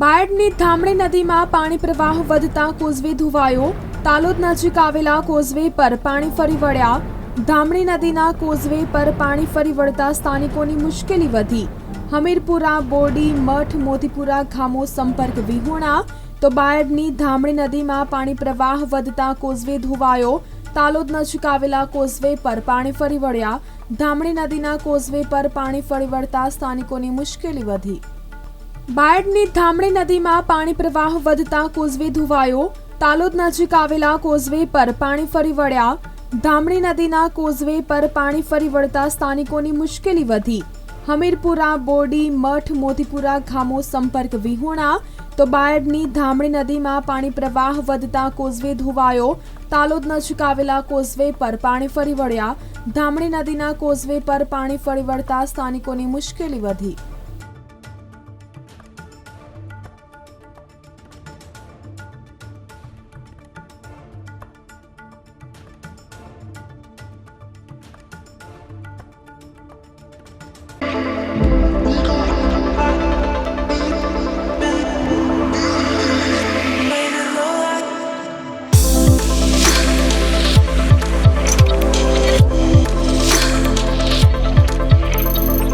બાયડની ધામણી નદીમાં પાણી પ્રવાહ વધતા કોઝવે ધોવાયો. તાલોદ નજીક આવેલા કોઝવે પર પાણી ફરી વળ્યા. ધામણી નદીના કોઝવે પર પાણી ફરી વળતા સ્થાનિકોની મુશ્કેલી વધી. હમીરપુરા, બોડી, મઠ, મોતીપુરા ગામો સંપર્ક વિહોણા. તો બાયડની ધામણી નદીમાં પાણી પ્રવાહ વધતા કોઝવે ધોવાયો. તાલોદ નજીક આવેલા કોઝવે પર પાણી ફરી વળ્યા. ધામણી નદીના કોઝવે પર પાણી ફરી વળતા સ્થાનિકોની મુશ્કેલી વધી. બાયડની ધામણી નદીમાં પાણી પ્રવાહ વધતા કોઝવે ધોવાયો. તાલોદ નજીક આવેલા કોઝવે પર પાણી ફરી વળ્યા. ધામણી નદીના કોઝવે પર પાણી ફરી વળતા સ્થાનિકોની મુશ્કેલી વધી. હમીરપુરા, બોડી, મઠ, મોતીપુરા ગામો સંપર્ક વિહોણા. તો બાયડની ધામણી નદીમાં પાણી પ્રવાહ વધતા કોઝવે ધોવાયો. તાલોદ નજીક આવેલા કોઝવે પર પાણી ફરી વળ્યા. ધામણી નદીના કોઝવે પર પાણી ફરી વળતા સ્થાનિકોની મુશ્કેલી વધી.